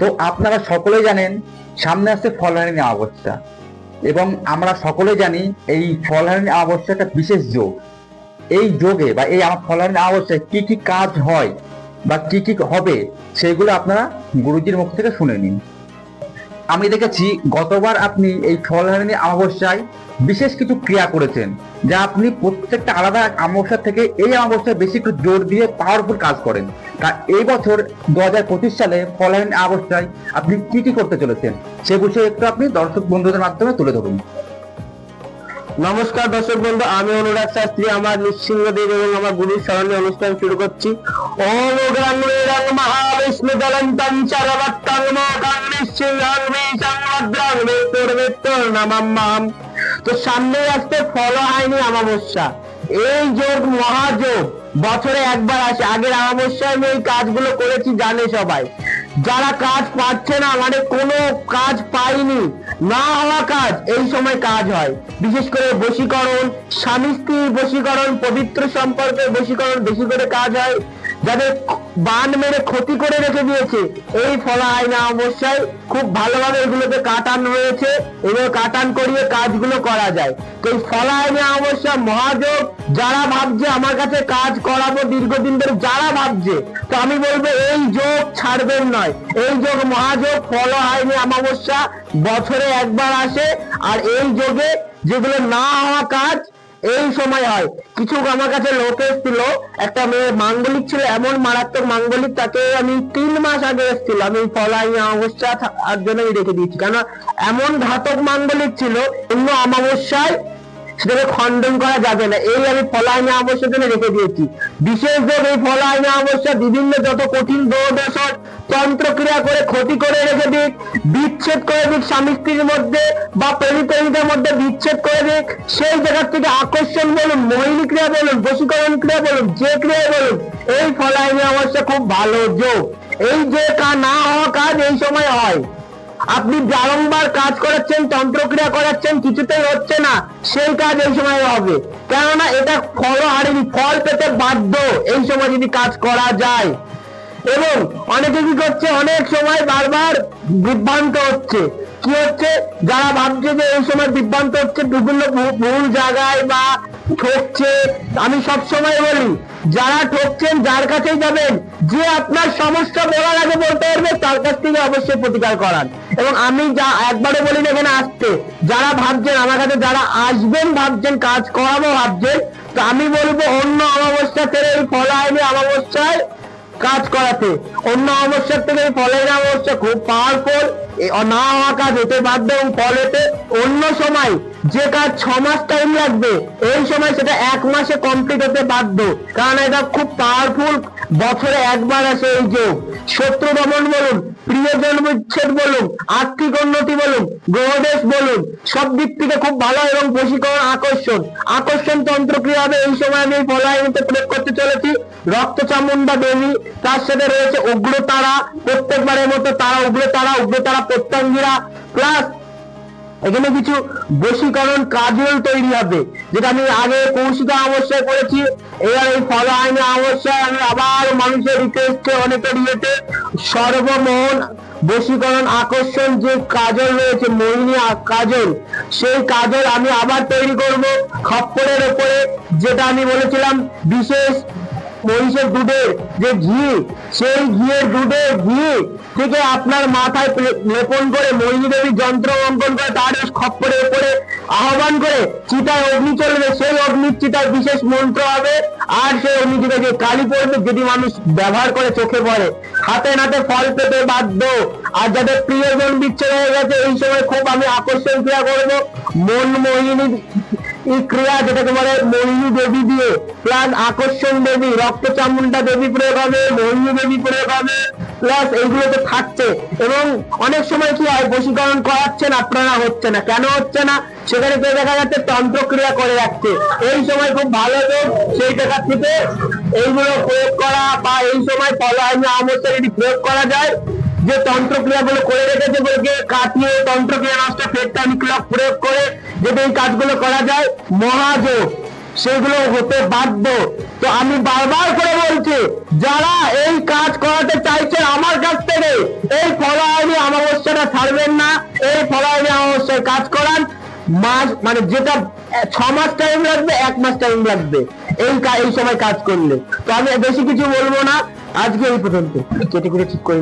তো আপনারা সকলে জানেন, সামনে আসছে ফলহারিণী অমাবস্যা। এবং আমরা সকলে জানি এই ফলহারিণী অমাবস্যা একটা বিশেষ যোগ। এই যোগে বা এই আমার ফলহারিণী অমাবস্যায় কি কি কাজ হয় বা কি কি হবে, সেগুলো আপনারা গুরুজির মুখ থেকে শুনে নিন। আমি দেখেছি গতবার আপনি এই ফলহারিণী অমাবস্যায় বিশেষ কিছু ক্রিয়া করেছেন, যা আপনি প্রত্যেকটা আলাদা অমাবস্যা থেকে এই অমাবস্যায় বেশি একটু জোর দিয়ে পাওয়ারফুল কাজ করেন। তা এই বছর দু হাজার পঁচিশ সালে ফলহারিণী অমাবস্যায় আপনি কি কি করতে চলেছেন, সে বিষয়ে একটু আপনি দর্শক বন্ধুদের মাধ্যমে তুলে ধরুন। নমস্কার দর্শক বন্ধু, আমি অনুরাগ শাস্ত্রী, আমার নৃসিংহদেব এবং আমার গুরুর স্মরণে অনুষ্ঠান শুরু করছি। মহাবিষ্ণু দলন্তং চরবত্তং তো সামনে আসতে ফল হয়নি অমাবস্যা। এই যোগ, মহাযোগ বছরে একবার আসে। আগের আমাবস্যায় আমি এই কাজগুলো করেছি, জানে সবাই। যারা কাজ পাচ্ছে না মানে কোনো কাজ পাইনি না হওয়া কাজ, এই সময় কাজ হয়। বিশেষ করে বশীকরণ, স্বামী স্ত্রীর বশীকরণ, পবিত্র সম্পর্কে বশীকরণ বেশি করে কাজ হয়, যাদের বান মেরে ক্ষতি করে রেখে দিয়েছে। এই ফলা আইনা অবশ্যই খুব ভালোভাবে এগুলোকে কাটান রয়েছে এগুলো কাটান করিয়ে কাজগুলো করা যায়। তো এই ফলা আইনা অবশ্য মহাযোগ, যারা ভাবছে আমার কাছে কাজ করাবো দীর্ঘদিন ধরে, যারা ভাবছে, তো আমি বলব এই যোগ ছাড়বেন নয়। এই যোগ মহাযোগ ফল আইনি অমাবস্যা, বছরে একবার আসে। আর এই যোগে যেগুলো না হওয়া কাজ, এই সময় হয়। কিছু আমার কাছে লোক এসেছিল, একটা মেয়ে মাঙ্গলিক ছিল, এমন মারাত্মক মাঙ্গলিক, তাকে আমি তিন মাস আগে এসেছিল। আমি ফলাই অমাবস্যা জন্য রেখে দিয়েছি। কেন এমন ঘাতক মাঙ্গলিক ছিল, অন্য অমাবস্যায় সেটাকে খণ্ডন করা যাবে না। এই আমি ফলাইনা অমাবস্যার জন্য রেখে দিয়েছি। বিশেষ যোগ এই ফলাইনা অমাবস্যা বিভিন্ন যত কঠিন দোষ দোষর তন্ত্রক্রিয়া করে ক্ষতি করে রেখে দিক, বিচ্ছেদ করে দিক স্বামী স্ত্রীর মধ্যে বা প্রেমিক প্রেমিকার মধ্যে বিচ্ছেদ করে দিক, সেই জায়গার থেকে আকর্ষণ বলুন মোহিনী ক্রিয়া বলুন, বশীকরণ ক্রিয়া বলুন, যে ক্রিয়া বলুন, এই ফলাইনি অবশ্য খুব ভালো যোগ। এই যে কা- না হওয়া কাজ এই সময় হয়। আপনি বারংবার কাজ করাচ্ছেন, তন্ত্রক্রিয়া করাচ্ছেন, কিছুতেই হচ্ছে না। সেই কাজ এই সময় হবে। কেননা এটা ফল হারেনি, ফল পেতে বাধ্য এই সময় যদি কাজ করা যায়। এবং অনেকে কি করছে, অনেক সময় বারবার বিভ্রান্ত হচ্ছে। কি হচ্ছে? যারা ভাবছে যে এই সময় বিভ্রান্ত হচ্ছে, বিভিন্ন ভুল জায়গায় বা ঠকছে। আমি সব সময় বলি, যারা ঠকছেন, যার কাছেই যাবেন, যে আপনার সমস্যা বলার আগে বলতে পারবে, তার কাছ থেকে অবশ্যই প্রতিকার করান। এবং আমি যা একবারও বলি না এখানে আসতে, যারা ভাবছেন আমার কাছে, যারা আসবেন ভাবছেন, কাজ করাবো ভাবছেন, তো আমি বলব অন্য অমাবস্যা থেকে এই ফলা আইনি অমাবস্যায় কাজ করাতে। অন্য অমাবস্যার থেকে এই ফলের অমাবস্যা খুব পাওয়ারফুল না হওয়া কাজ হতে বাধ্য এবং ফল হতে অন্য সময় যে কাজ ছ মাস টাইম লাগবে এই সময় সেটা এক মাসে কমপ্লিট হতে বাধ্য। কারণ এটা খুব পাওয়ারফুল বছরে একবার আসে এই যোগ। শত্রু দমন বলুন, প্রিয়জন বিচ্ছেদ বলুন, আর্থিক উন্নতি বলুন, গ্রহদেশ বলুন, সব দিক থেকে খুব ভালো এবং বশীকরণ, আকর্ষণ। আকর্ষণ তন্ত্রক্রিয়া হবে, এই সময় আমি ফলায়নিতে প্রয়োগ করতে চলেছি। রক্ত চামুন্ডা দেবী, তার সাথে রয়েছে উগ্রতারা, প্রত্যেকবারের মতো তারা উগ্রতারা উগ্রতারা প্রত্যঙ্গীরা। প্লাস এখানে কিছু বশীকরণ কাজল তৈরি হবে, যেটা আমি আগে কৌশিকা অবস্যায় করেছি। এবার এই ফল আইনে অবস্যায় আমি আবার মানুষের রিকোয়েস্টে অনেকের ইয়েতে সর্বমোহন বশীকরণ আকর্ষণ যে কাজল রয়েছে, মোহিনী কাজল, সেই কাজল আমি আবার তৈরি করব খপ্পরের ওপরে, যেটা আমি বলেছিলাম বিশেষ মহিষের দুধের যে ঘি, সেই ঘিয়ের দুধের ঘি থেকে আপনার মাথায় লেপন করে মোহিনী দেবী যন্ত্র অঙ্কন করে, তার এই খপ্পরের উপরে আহ্বান করে, চিতায় অগ্নি চলবে, সেই অগ্নির চিতায় বিশেষ মন্ত্র হবে, আর সেই অগ্নি যে কালি পড়বে যদি মানুষ ব্যবহার করে চোখে পড়ে। হাতে নাতে ফল পেতে বাধ্য। আর যাদের প্রিয়জন বিচ্ছেদ হয়ে গেছে, এই সময় খুব আমি আকর্ষণ ক্রিয়া করব। মন মোহিনী এই ক্রিয়া যেটাকে বলে মোহিনী দেবী দিয়ে প্লাস আকর্ষণ দেবী, রক্ত চামুন্ডা দেবী প্রয়োগ হবে, মোহিনী দেবী প্রয়োগ হবে প্লাস এইগুলো তো থাকছে। এবং অনেক সময় কি হয়, বশীকরণ করাচ্ছেন আপনারা হচ্ছে না। কেন হচ্ছে না? সেখানে কেউ দেখা যাচ্ছে তন্ত্র ক্রিয়া করে যাচ্ছে। এই সময় খুব ভালো যোগ, সেই টাকা থেকে এইগুলো প্রয়োগ করা বা এই সময় ফলো আইনি অবস্থা যদি প্রয়োগ করা যায়, যে তন্ত্রক্রিয়াগুলো করে রেখেছে বলে কাটিয়ে তন্ত্রক্রিয়া নষ্ট নিক্লক প্রয়োগ করে যদি এই কাজগুলো করা যায় মহাযোগ সেগুলো হতে বাধ্য। তো আমি বারবার করে বলছি, যারা এই কাজ করাতে চাইছে আমার কাছ থেকে, এই ফলায়নি অমাবস্যাটা ছাড়বেন না, এই ফলায়নি অমাবস্যায় কাজ করান। মাস মানে যেটা, ছ মাস টাইম লাগবে, এক মাস টাইম লাগবে। এই এই সময় কাজ করলে। তো আমি বেশি কিছু বলব না। আজকে এই পর্যন্ত। কেটে কেটে ঠিক করে